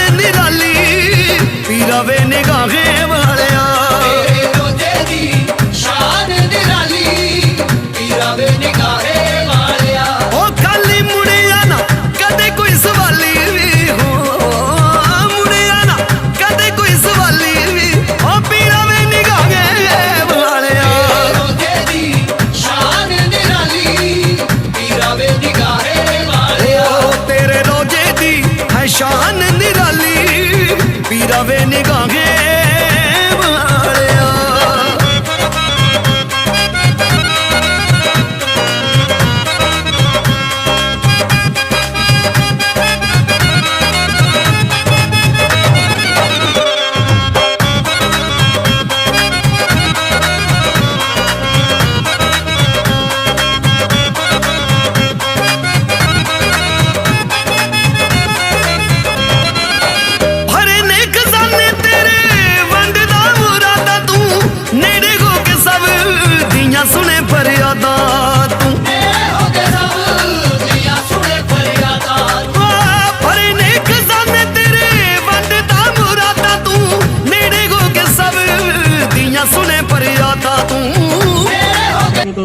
ਸ਼ਾਨ ਨਿਰਾਲੀ ਪੀਰਾ ਵੇ ਨਿਗਾਹੇ ਵਾਲਿਆ। ਦੀ ਸ਼ਾਨ ਨਿਰਾਲੀ ਵਾਲਿਆ। ਮੁੜਿਆ ਨਾ ਕਦੇ ਕੋਈ ਸਵਾਲੀ ਵੀ ਹੋ। ਮੁੜਿਆ ਨਾ ਕਦੇ ਕੋਈ ਸਵਾਲੀ ਵੀ ਉਹ ਪੀਰਾ ਵੇ ਨਿਗਾਹੇ ਵਾਲਿਆ। ਤੇਰੇ ਰੋਜੇ ਦੀ ਸ਼ਾਨ ਨਿਰਾਲੀ ਪੀਰਾ ਵੇ ਨਿਗਾਹੇ ਵਾਲਿਆ। ਉਹ ਤੇਰੇ ਰੋਜੇ ਦੀ ਹੈ ਸ਼ਾਨ ਪੀਰਾ ਵੇ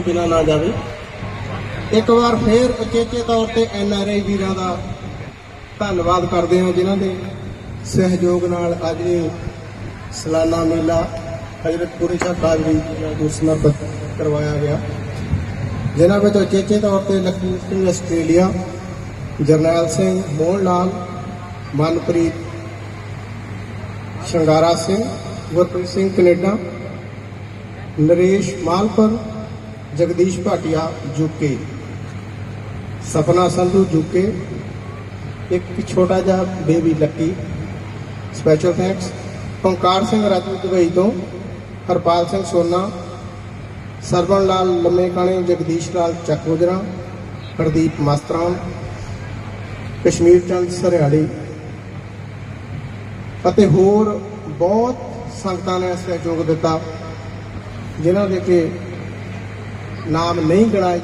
ਬਿਨਾ ਨਾ ਜਾਵੇ। ਇੱਕ ਵਾਰ ਫੇਰ ਉਚੇਚੇ ਤੌਰ ਤੇ ਐਨ ਆਰ ਆਈ ਵੀਰਾਂ ਦਾ ਧੰਨਵਾਦ ਕਰਦੇ ਹਾਂ, ਜਿਨ੍ਹਾਂ ਦੇ ਸਹਿਯੋਗ ਨਾਲ ਅੱਜ ਇਹ ਸਲਾਨਾ ਮੇਲਾ ਹਜ਼ਰਤਪੁਰ ਸ਼ਾਹ ਕਾਦਰੀ ਨੂੰ ਸਮਰਪਿਤ ਕਰਵਾਇਆ ਗਿਆ। ਜਿਨ੍ਹਾਂ ਵਿੱਚ ਉਚੇਚੇ ਤੌਰ ਤੇ Lakhvir Singh Australia, Jarnail Singh Mohan Lal Manpreet Shangara Singh, Gurpreet Singh Canada, Naresh Malpur Jagdish Bhatia UK Sapna Sandhu UK ਇੱਕ ਛੋਟਾ ਜਿਹਾ baby Lucky special thanks Onkar Singh Raju Dubai ਤੋਂ। ਹਰਪਾਲ ਸਿੰਘ ਸੋਨਾ। ਸਰਵਣ ਲਾਲ ਲੰਮੇ ਕਾਣੇ ਜਗਦੀਸ਼ ਲਾਲ ਚੱਕੋਜਰਾ। ਪ੍ਰਦੀਪ ਮਾਸਤਰਾਮ। ਕਸ਼ਮੀਰ ਚੰਦ ਸਰਿਆੜੀ ਅਤੇ ਹੋਰ ਬਹੁਤ ਸੰਗਤਾਂ ਨੇ ਸਹਿਯੋਗ ਦਿੱਤਾ, ਜਿਨ੍ਹਾਂ ਦੇ ਕਿ ਨਾਮ ਨਹੀਂ ਗਿਣਾਏ